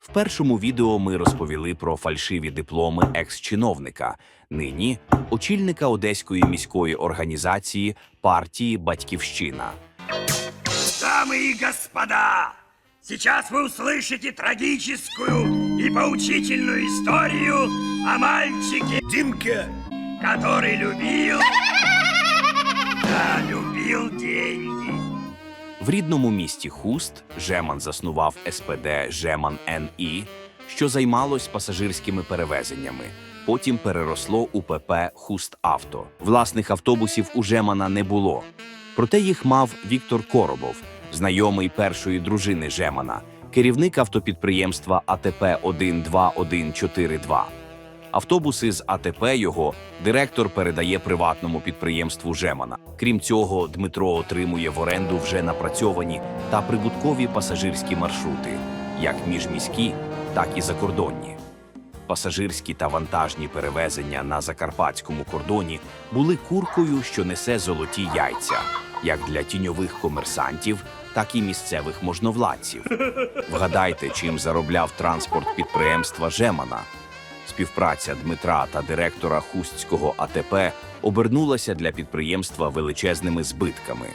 В першому відео ми розповіли про фальшиві дипломи екс-чиновника, нині очільника Одеської міської організації партії Батьківщина. Дамы и господа, сейчас вы услышите трагическую и поучительную историю о мальчике Димке, который любил... Да, любил деньги. В рідному місті Хуст Жеман заснував СПД Жеман НІ, що займалось пасажирськими перевезеннями. Потім переросло у ПП Хуст Авто. Власних автобусів у Жемана не було. Проте їх мав Віктор Коробов, знайомий першої дружини Жемана, керівник автопідприємства АТП 12142. Автобуси з АТП його директор передає приватному підприємству Жемана. Крім цього, Дмитро отримує в оренду вже напрацьовані та прибуткові пасажирські маршрути, як міжміські, так і закордонні. Пасажирські та вантажні перевезення на закарпатському кордоні були куркою, що несе золоті яйця, як для тіньових комерсантів, так і місцевих можновладців. Вгадайте, чим заробляв транспорт підприємства Жемана. Співпраця Дмитра та директора Хустського АТП обернулася для підприємства величезними збитками.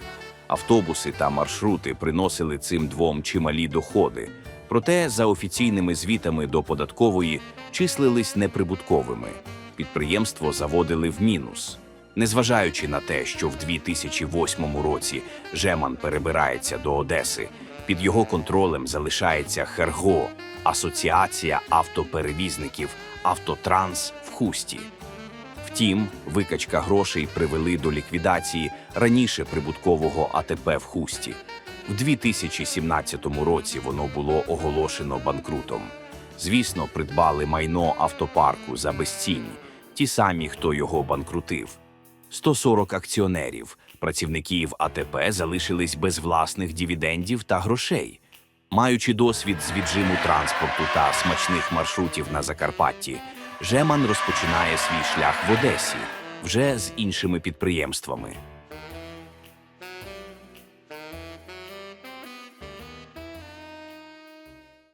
Автобуси та маршрути приносили цим двом чималі доходи, проте за офіційними звітами до податкової числились неприбутковими. Підприємство заводили в мінус. Незважаючи на те, що в 2008 році Жеман перебирається до Одеси, під його контролем залишається Херго, Асоціація автоперевізників Автотранс в Хусті. Втім, викачка грошей привели до ліквідації раніше прибуткового АТП в Хусті. В 2017 році воно було оголошено банкрутом. Звісно, придбали майно автопарку за безцінь, ті самі, хто його банкрутив. 140 акціонерів, працівників АТП залишились без власних дивідендів та грошей. Маючи досвід з віджиму транспорту та смачних маршрутів на Закарпатті, Жеман розпочинає свій шлях в Одесі вже з іншими підприємствами.